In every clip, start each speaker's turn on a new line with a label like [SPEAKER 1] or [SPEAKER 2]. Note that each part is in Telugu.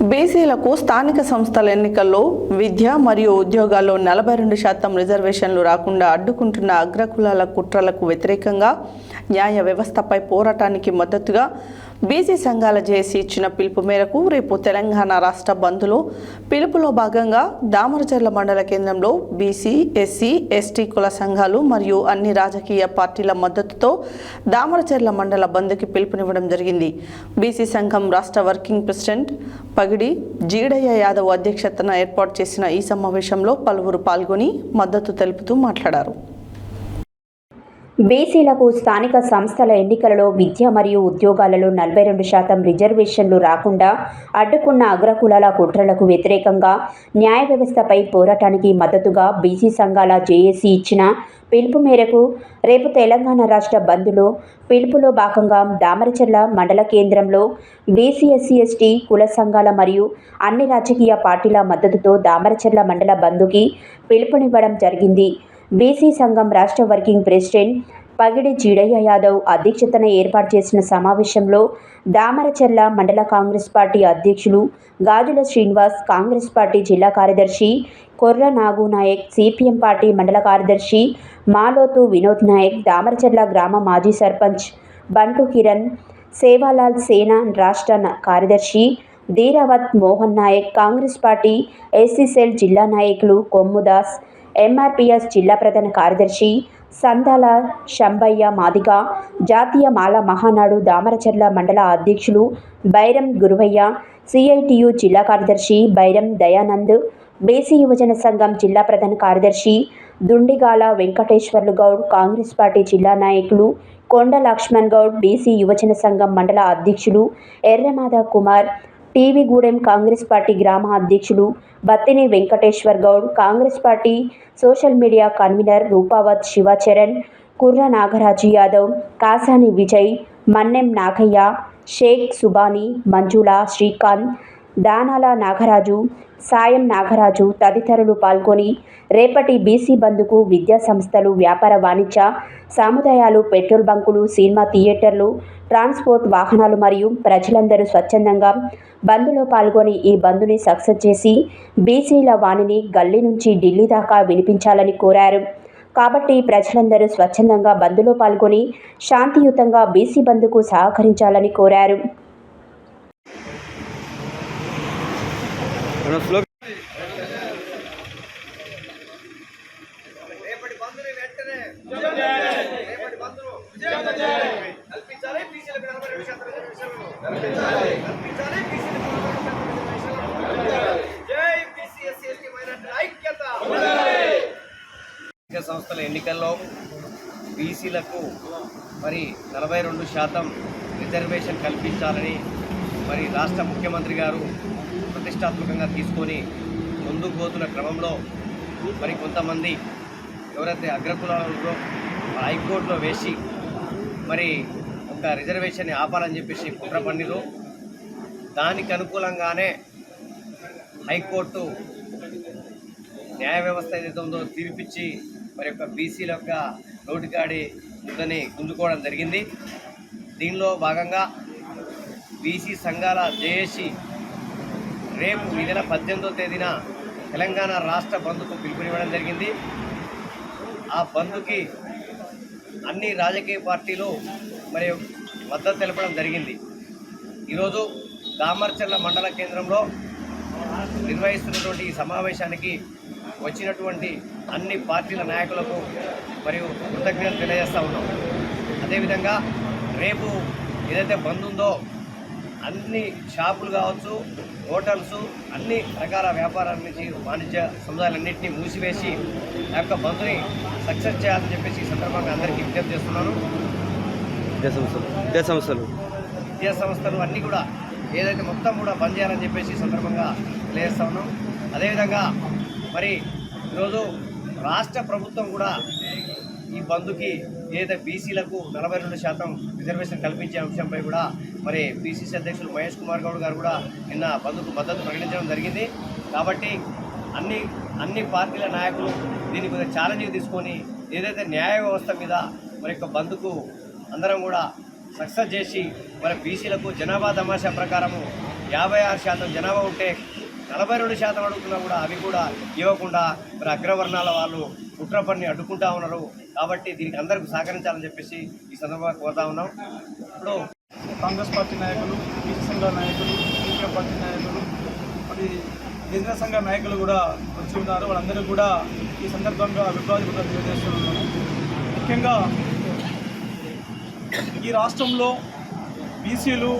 [SPEAKER 1] బీసీలకు స్థానిక సంస్థల ఎన్నికల్లో విద్య మరియు ఉద్యోగాల్లో నలభై రెండు శాతం రిజర్వేషన్లు రాకుండా అడ్డుకుంటున్న అగ్రకులాల కుట్రలకు వ్యతిరేకంగా న్యాయ వ్యవస్థపై పోరాటానికి మద్దతుగా బీసీ సంఘాల జేసీ ఇచ్చిన పిలుపు మేరకు రేపు తెలంగాణ రాష్ట్ర బంద్లో పిలుపులో భాగంగా దామరచర్ల మండల కేంద్రంలో బీసీ ఎస్సీ ఎస్టీ కుల సంఘాలు మరియు అన్ని రాజకీయ పార్టీల మద్దతుతో దామరచర్ల మండల బంద్కి పిలుపునివ్వడం జరిగింది. బీసీ సంఘం రాష్ట్ర వర్కింగ్ ప్రెసిడెంట్ పగిడి జీడయ్య యాదవ్ అధ్యక్షతన ఏర్పాటు చేసిన ఈ సమావేశంలో పలువురు పాల్గొని మద్దతు తెలుపుతూ మాట్లాడారు.
[SPEAKER 2] బీసీలకు స్థానిక సంస్థల ఎన్నికలలో విద్య మరియు ఉద్యోగాలలో నలభై రెండు శాతం రిజర్వేషన్లు రాకుండా అడ్డుకున్న అగ్రకులాల కుట్రలకు వ్యతిరేకంగా న్యాయ వ్యవస్థపై పోరాటానికి మద్దతుగా బీసీ సంఘాల జేఏసీ ఇచ్చిన పిలుపు మేరకు రేపు తెలంగాణ రాష్ట్ర బంద్లో పిలుపులో భాగంగా దామరచర్ల మండల కేంద్రంలో బీసీ ఎస్సీ ఎస్టీ కుల సంఘాల మరియు అన్ని రాజకీయ పార్టీల మద్దతుతో దామరచర్ల మండల బంద్కి పిలుపునివ్వడం జరిగింది. బీసీ సంఘం రాష్ట్ర వర్కింగ్ ప్రెసిడెంట్ పగిడి జీడయ్య యాదవ్ అధ్యక్షతన ఏర్పాటు చేసిన సమావేశంలో దామరచెర్ల మండల కాంగ్రెస్ పార్టీ అధ్యక్షులు గాజుల శ్రీనివాస్ కాంగ్రెస్ పార్టీ జిల్లా కార్యదర్శి కొర్ర నాగు నాయక్ సిపిఎం పార్టీ మండల కార్యదర్శి మాలోతు వినోద్ నాయక్ దామరచెర్ల గ్రామ మాజీ సర్పంచ్ బంటు కిరణ్ సేవాలాల్ సేన రాష్ట్ర న- కార్యదర్శి Dheeravath Mohan Nayak Congress party SC cell జిల్లా నాయకులు కొమ్ముదాస్ ఎంఆర్పిఎస్ జిల్లా ప్రధాన కార్యదర్శి సందాల శంబయ్య మాదిగ జాతీయ మాల మహానాడు దామరచర్ల మండల అధ్యక్షులు బైరం గురువయ్య సిఐటియు జిల్లా కార్యదర్శి బైరం దయానంద్ బీసీ యువజన సంఘం జిల్లా ప్రధాన కార్యదర్శి దుండిగాల వెంకటేశ్వర్లు గౌడ్ కాంగ్రెస్ పార్టీ జిల్లా నాయకులు కొండ లక్ష్మణ్ గౌడ్ బీసీ యువజన సంఘం మండల అధ్యక్షులు ఎర్రమాధ కుమార్ టీవీగూడెం కాంగ్రెస్ పార్టీ గ్రామ అధ్యక్షులు Battini Venkateshwar Goud Congress party social media convener Rupavath Shivacharan Kurra Nagaraju Yadav Kasani Vijay Mannem Nagaiah Sheikh Subani మంజుల శ్రీకాంత్ దానాల నాగరాజు సాయం నాగరాజు తదితరులు పాల్గొని రేపటి బీసీ బంద్కు విద్యా సంస్థలు వ్యాపార వాణిజ్య సముదాయాలు పెట్రోల్ బంకులు సినిమా థియేటర్లు ట్రాన్స్పోర్ట్ వాహనాలు మరియు ప్రజలందరూ స్వచ్ఛందంగా బంద్లో పాల్గొని ఈ బంద్ని సక్సెస్ చేసి బీసీల వాణిని గల్లీ నుంచి ఢిల్లీ దాకా వినిపించాలని కోరారు. కాబట్టి ప్రజలందరూ స్వచ్ఛందంగా బంద్లో పాల్గొని శాంతియుతంగా బీసీ బంద్కు సహకరించాలని కోరారు
[SPEAKER 3] మన స్లో
[SPEAKER 4] రేపటి బంధుని వెంటనే రేపటి బంధును కల్పించాలి నలభై రెండు శాతం రిజర్వేషన్లు కల్పించాలి జై ఎస్టీ మైనార్టీ ఐక్యత
[SPEAKER 5] సంస్థల ఎన్నికల్లో బీసీలకు మరి నలభై రెండు శాతం రిజర్వేషన్ కల్పించాలని మరి రాష్ట్ర ముఖ్యమంత్రి గారు ప్రతిష్టాత్మకంగా తీసుకొని ముందుకు పోతున్న క్రమంలో మరి కొంతమంది ఎవరైతే అగ్రకులాలలో హైకోర్టులో వేసి మరి ఒక రిజర్వేషన్ని ఆపాలని చెప్పేసి కుట్ర పన్నిరు. దానికి అనుకూలంగానే హైకోర్టు న్యాయ వ్యవస్థ ఏదైతే ఉందో తీర్పిచ్చి మరి యొక్క బీసీల యొక్క నోటికాడి ముద్దని గుంజుకోవడం జరిగింది. దీనిలో భాగంగా బీసీ సంఘాల జేఏసీ రేపు ఈ నెల పద్దెనిమిదో తేదీన తెలంగాణ రాష్ట్ర బంద్కు పిలుపునివ్వడం జరిగింది. ఆ బంద్కి అన్ని రాజకీయ పార్టీలు మరి మద్దతు తెలపడం జరిగింది. ఈరోజు దామర్చర్ల మండల కేంద్రంలో నిర్వహిస్తున్నటువంటి ఈ సమావేశానికి వచ్చినటువంటి అన్ని పార్టీల నాయకులకు మరియు కృతజ్ఞతలు తెలియజేస్తూ ఉన్నాం. అదేవిధంగా రేపు ఏదైతే బంద్ ఉందో అన్ని షాపులు కావచ్చు హోటల్స్ అన్ని రకాల వ్యాపారాల నుంచి వాణిజ్య సముదాయాలన్నింటినీ మూసివేసి ఆ యొక్క బంద్ని సక్సెస్ చేయాలని చెప్పేసి ఈ సందర్భంగా అందరికీ విజ్ఞప్తి చేస్తున్నాను.
[SPEAKER 3] విద్యా సంస్థలు విద్యా సంస్థలు.
[SPEAKER 5] విద్యా సంస్థలు అన్నీ కూడా ఏదైతే మొత్తం కూడా బంద్ చేయాలని చెప్పేసి ఈ సందర్భంగా తెలియజేస్తా ఉన్నాం. అదేవిధంగా మరి ఈరోజు రాష్ట్ర ప్రభుత్వం కూడా ఈ బంధుకి ఏదైతే బీసీలకు నలభై రెండు శాతం రిజర్వేషన్ కల్పించే అంశంపై కూడా మరి పిసిసి అధ్యక్షులు మహేష్ కుమార్ గౌడ్ గారు కూడా నిన్న బంధుకు మద్దతు ప్రకటించడం జరిగింది. కాబట్టి అన్ని అన్ని పార్టీల నాయకులు దీని మీద ఛాలెంజ్ తీసుకొని ఏదైతే న్యాయ వ్యవస్థ మీద మరి యొక్క బంధుకు అందరం కూడా సక్సెస్ చేసి మరి బీసీలకు జనాభా తమాషా ప్రకారము యాభై ఆరు శాతం జనాభా ఉంటే నలభై రెండు శాతం అడుగుతున్నా కూడా అవి కూడా ఇవ్వకుండా మరి అగ్రవర్ణాల వాళ్ళు కుట్ర పని అడ్డుకుంటా ఉన్నారు. కాబట్టి దీనికి అందరికీ సహకరించాలని చెప్పేసి ఈ సందర్భంగా కోరుతా ఉన్నాం. ఇప్పుడు
[SPEAKER 6] కాంగ్రెస్ పార్టీ నాయకులు బీసీ సంఘ నాయకులు సిపిఎం పార్టీ నాయకులు మరి గిరిజన సంఘ నాయకులు కూడా వచ్చి ఉన్నారు. వాళ్ళందరూ కూడా ఈ సందర్భంగా విభ్రాధిపత తెలియజేస్తున్నాను ముఖ్యంగా ఈ రాష్ట్రంలో బీసీలు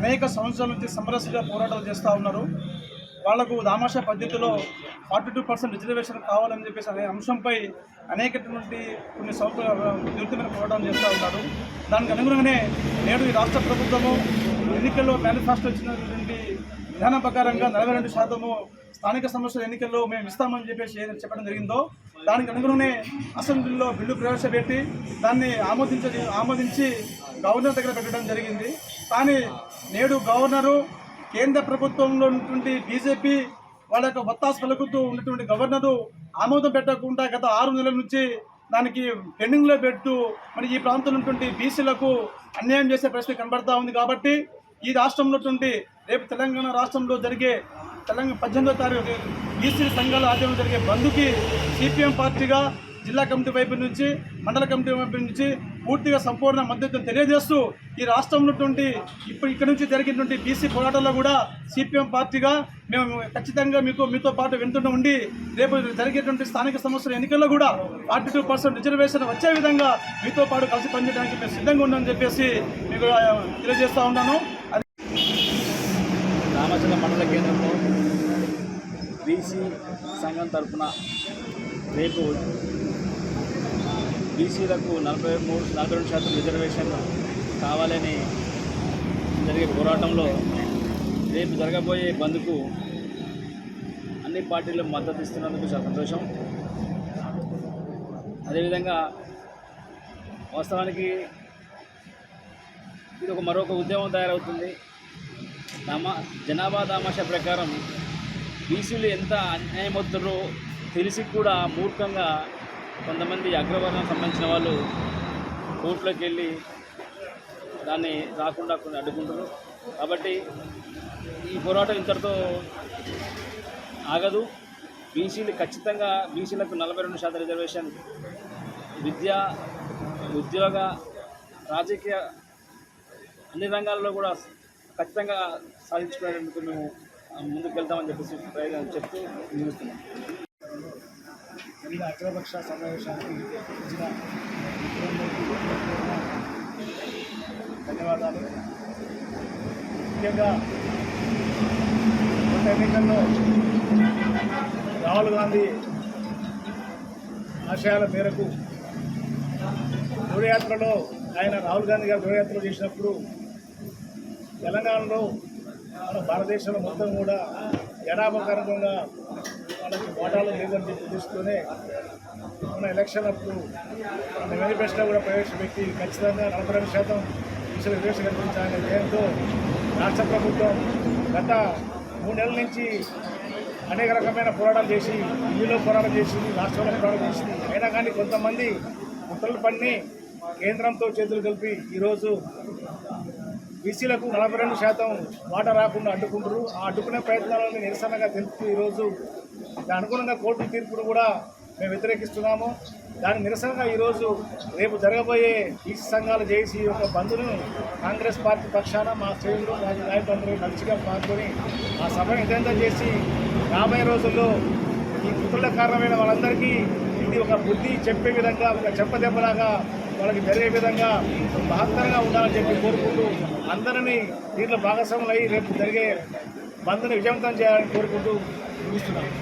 [SPEAKER 6] అనేక సంవత్సరాల నుంచి సమరస్యంగా పోరాటాలు చేస్తూ ఉన్నారు. వాళ్ళకు దామాషా పద్ధతిలో ఫార్టీ టూ పర్సెంట్ రిజర్వేషన్ కావాలని చెప్పేసి అనే అంశంపై అనేకటువంటి కొన్ని సౌకర్యాలు విరుద్ధమైన పోరాటం చేస్తూ ఉన్నారు. దానికి అనుగుణంగానే నేడు ఈ రాష్ట్ర ప్రభుత్వము ఎన్నికల్లో మేనిఫెస్టో ఇచ్చినటువంటి విధానం ప్రకారంగా నలభై రెండు శాతము స్థానిక సంస్థల ఎన్నికల్లో మేము ఇస్తామని చెప్పేసి ఏదైనా చెప్పడం జరిగిందో దానికి అనుగుణంగానే అసెంబ్లీలో బిల్లు ప్రవేశపెట్టి దాన్ని ఆమోదించ ఆమోదించి గవర్నర్ దగ్గర పెట్టడం జరిగింది. కానీ నేడు గవర్నరు కేంద్ర ప్రభుత్వంలో ఉన్నటువంటి బీజేపీ వాళ్ళ యొక్క ఒత్తాసు పలుకుతూ ఉన్నటువంటి గవర్నరు ఆమోదం పెట్టకుండా గత ఆరు నెలల నుంచి దానికి పెండింగ్లో పెడుతూ మరి ఈ ప్రాంతంలో ఉన్నటువంటి బీసీలకు అన్యాయం చేసే ప్రశ్న కనబడతా ఉంది కాబట్టి ఈ రాష్ట్రంలో ఉన్నటువంటి రేపు తెలంగాణ రాష్ట్రంలో జరిగే తెలంగాణ పద్దెనిమిదో తారీఖు బీసీ సంఘాల ఆధ్వర్యంలో జరిగే బంధుకి సిపిఎం పార్టీగా జిల్లా కమిటీ వైపు నుంచి మండల కమిటీ వైపు నుంచి పూర్తిగా సంపూర్ణ మద్దతును తెలియజేస్తూ ఈ రాష్ట్రంలోటువంటి ఇప్పుడు ఇక్కడ నుంచి జరిగినటువంటి బీసీ పోరాటంలో కూడా సిపిఎం పార్టీగా మేము ఖచ్చితంగా మీకు మీతో పాటు వింటూ ఉండి రేపు జరిగేటువంటి స్థానిక సంస్థల ఎన్నికల్లో కూడా ఫార్టీ టూ పర్సెంట్ రిజర్వేషన్ వచ్చే విధంగా మీతో పాటు కలిసి పనిచేయడానికి మేము సిద్ధంగా ఉన్నామని చెప్పేసి మీకు తెలియజేస్తూ ఉన్నాను.
[SPEAKER 7] రామచంద్ర మండల కేంద్రంలో బీసీ సంఘం తరఫున రేపు బీసీలకు నలభై మూడు నలభై రెండు శాతం రిజర్వేషన్ కావాలని జరిగే పోరాటంలో రేపు జరగబోయే బంద్కు అన్ని పార్టీలు మద్దతు ఇస్తున్నందుకు చాలా సంతోషం. అదేవిధంగా వాస్తవానికి ఇది ఒక మరొక ఉద్యమం తయారవుతుంది. దామా జనాభా దామాషా ప్రకారం బీసీలు ఎంత అన్యాయమవుతారో తెలిసి కూడా మూర్ఖంగా కొంతమంది అగ్రవర్ణం సంబంధించిన వాళ్ళు కోర్టులోకి వెళ్ళి దాన్ని రాకుండా కొన్ని అడ్డుకుంటారు కాబట్టి ఈ పోరాటం ఇంతటితో ఆగదు. బీసీలు ఖచ్చితంగా బీసీలకు నలభై రెండు శాతం రిజర్వేషన్ విద్య ఉద్యోగ రాజకీయ అన్ని రంగాల్లో కూడా ఖచ్చితంగా సాధించుకునేందుకు మేము ముందుకు వెళ్తామని చెప్పేసి ప్రయత్నం చెప్తూ నిలుస్తున్నాం.
[SPEAKER 6] వివిధ అఖిలపక్ష సమావేశానికి ఇచ్చిన ధన్యవాదాలు. ముఖ్యంగా గత ఎన్నికల్లో రాహుల్ గాంధీ ఆశయాల మేరకు దూరయాత్రలో ఆయన రాహుల్ గాంధీ గారు దూరయాత్ర చేసినప్పుడు తెలంగాణలో మన భారతదేశంలో మొత్తం కూడా జనాభా వాటాలు లేదని చెప్పి తీసుకునే మన ఎలక్షన్ అప్పుడు మన మేనిఫెస్టో కూడా ప్రవేశపెట్టి ఖచ్చితంగా నలభై రెండు శాతం ఈశ్వర రిజర్వేషన్ కల్పించాలనే ధ్యేయంతో రాష్ట్ర ప్రభుత్వం గత మూడు నెలల నుంచి అనేక రకమైన పోరాటాలు చేసి ఢిల్లీలో పోరాటం చేసింది రాష్ట్రంలో పోరాటం చేసింది అయినా కానీ కొంతమంది కుట్రలు పన్ని కేంద్రంతో చేతులు కలిపి ఈరోజు బీసీలకు నలభై రెండు శాతం వాటా రాకుండా అడ్డుకుంటారు ఆ అడ్డుకునే ప్రయత్నాలను నిరసనగా తెలుపుతూ ఈరోజు అనుగుణంగా కోర్టు తీర్పును కూడా మేము వ్యతిరేకిస్తున్నాము. దాని నిరసనగా ఈరోజు రేపు జరగబోయే ఈ సంఘాలు చేసి యొక్క బంధును కాంగ్రెస్ పార్టీ పక్షాన మా శ్రేణులు మా నాయకులందరూ కలిసిగా పాల్గొని ఆ సభను విధంగా చేసి రాబోయే రోజుల్లో ఈ కుట్రల కారణమైన వాళ్ళందరికీ ఇది ఒక బుద్ధి చెప్పే విధంగా ఒక చెప్పదెబ్బలాగా వాళ్ళకి జరిగే విధంగా మహత్తరంగా ఉండాలని చెప్పి కోరుకుంటూ అందరినీ దీంట్లో భాగస్వాములు అయ్యి రేపు జరిగే బంద్ని విజయవంతం చేయాలని కోరుకుంటూ ముగిస్తున్నాను.